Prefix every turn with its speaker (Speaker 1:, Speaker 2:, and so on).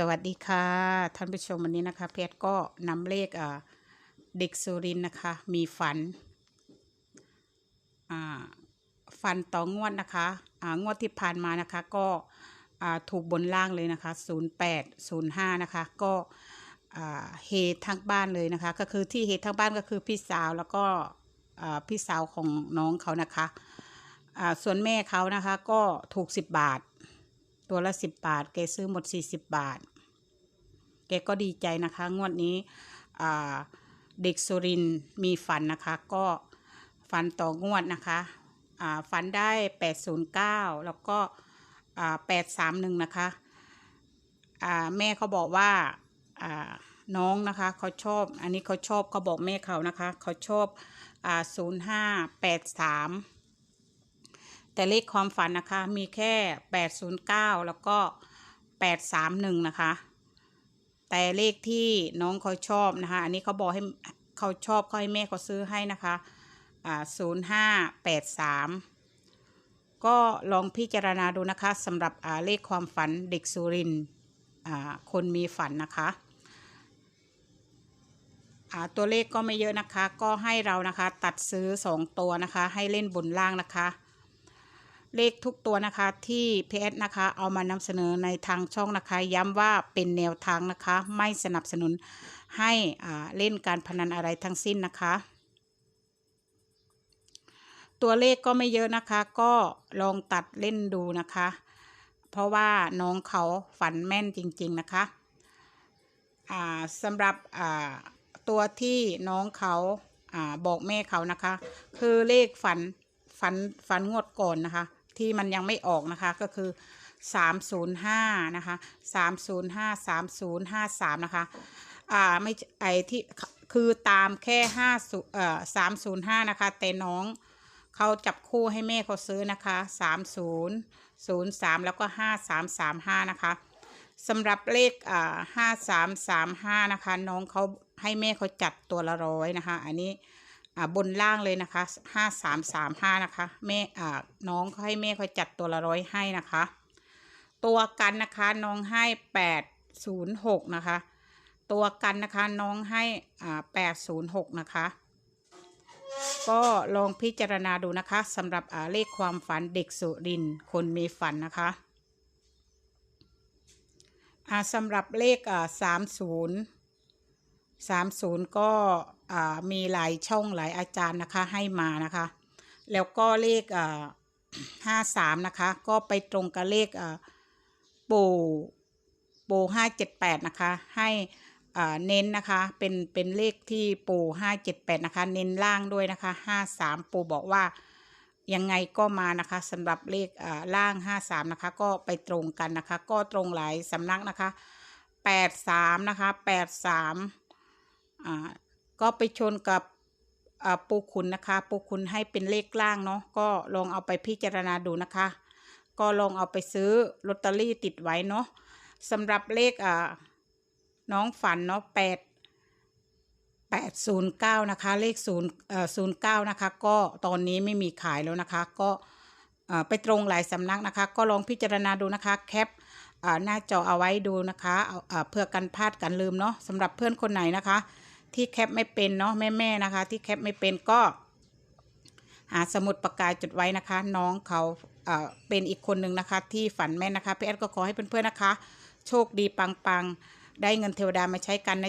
Speaker 1: สวัสดีค่ะ ท่านผู้ชมวันนี้นะคะ เพชรก็นำเลขเด็กสุรินนะคะ มีฝันฝันต่องวดนะคะอ่างวดที่ผ่านมานะคะ ก็ถูกบนล่างเลยนะคะ 08 05 นะคะ ก็อ่าเฮทั้งบ้านเลยนะคะ ก็คือที่เฮทั้งบ้านก็คือพี่สาวแล้วก็พี่สาวของน้องเขานะคะส่วนแม่เขานะคะ ก็ถูก 10 บาท ตัวละสิบบาท แกซื้อหมดสี่สิบบาท แกก็ดีใจนะคะ งวดนี้เด็กสุรินมีฝันนะคะ ก็ฝันต่องวดนะคะฝันได้แปดศูนย์เก้าแล้วก็แปดสามหนึ่งนะคะแม่เขาบอกว่าน้องนะคะเขาชอบ อันนี้เขาชอบเขาบอกแม่เขานะคะ เขาชอบศูนย์ห้า แต่เลขความฝันนะคะ มีแค่ 809 แล้วก็ 831 นะคะ แต่เลขที่น้องเขาชอบนะคะ อันนี้เขาบอกให้เขาชอบเขาให้แม่เขาซื้อให้นะคะอ่า0583ก็ลองพิจารณาดูนะคะสำหรับอ่าเลขความฝันเด็กสุรินอ่าคนมีฝันนะคะอ่าตัวเลขก็ไม่เยอะนะคะ ก็ให้เรานะคะ ตัดซื้อ 2 ตัวนะคะ ให้เล่นบนล่างนะคะ เลขทุกตัวนะคะที่เพจนะคะ เอามานำเสนอในทางช่องนะคะ ย้ำว่าเป็นแนวทางนะคะ ไม่สนับสนุนให้อ่าเล่นการพนันอะไรทั้งสิ้นนะคะ ตัวเลขก็ไม่เยอะนะคะ ก็ลองตัดเล่นดูนะคะ เพราะว่าน้องเขาฝันแม่นจริง ๆนะคะอ่าสำหรับอ่าตัวที่น้องเขาอ่าบอกแม่เขานะคะ คือเลขฝันฝันฝันงวดก่อนนะคะ ที่มันยังไม่ออกนะคะก็คือ 305 นะคะ 305 3053 นะคะ อ่าไม่ไอที่คือตามแค่5เอ่อ305 นะคะ แต่น้องเขาจับคู่ให้แม่เขาซื้อนะคะ 30 03 แล้วก็ 5335 นะคะสำหรับเลขอ่า5335 นะคะ น้องเขาให้แม่เขาจัดตัวละร้อยนะคะ อันนี้ บนล่างเลยนะคะห้าสามสามห้านะคะแม่อ่าน้องเขาให้แม่เขาจัดตัวละร้อยให้นะคะ ตัวกันนะคะน้องให้แปดศูนย์หกนะคะ ตัวกันนะคะน้องให้อ่าแปดศูนย์หกนะคะก็ลองพิจารณาดูนะคะสำหรับอ่าเลขความฝันเด็กสุรินคนมีฝันนะคะอ่าสำหรับเลขอ่าสามศูนย์ สามศูนย์ก็มีหลายช่องหลายอาจารย์นะคะให้มานะคะ แล้วก็เลขอ่าห้าสามนะคะ ก็ไปตรงกับเลขปู่ปู่ห้าเจ็ดแปดนะคะ ให้เน้นนะคะ เป็นเป็นเลขที่ปู่ห้าเจ็ดแปดนะคะ เน้นล่างด้วยนะคะห้าสามปู่บอกว่ายังไงก็มานะคะสำหรับเลขล่างห้าสามนะคะ ก็ไปตรงกันนะคะ ก็ตรงหลายสำนักนะคะแปดสามนะคะแปดสาม ก็ไปชนกับปูขุนนะคะ ปูขุนให้เป็นเลขล่างเนาะก็ลองเอาไปพิจารณาดูนะคะ ก็ลองเอาไปซื้อลอตเตอรี่ติดไว้เนาะสำหรับเลขน้องฝันเนาะแปดแปดศูนย์เก้านะคะ เลขศูนย์ศูนย์เก้านะคะ ก็ตอนนี้ไม่มีขายแล้วนะคะ ก็ไปตรงหลายสำนักนะคะ ก็ลองพิจารณาดูนะคะแคปหน้าจอเอาไว้ดูนะคะเเพื่อกันพลาดกันลืมเนาะสำหรับเพื่อนคนไหนนะคะ ที่แคปไม่เป็นเนาะแม่ๆนะคะ ที่แคปไม่เป็นก็ หาสมุดปากกาจดไว้นะคะ น้องเขาเอ่อเป็นอีกคนหนึ่งนะคะ ที่ฝันแม่นะคะพี่แอดก็ขอให้เพื่อนๆนะคะ โชคดีปังๆ ได้เงินเทวดามาใช้กันน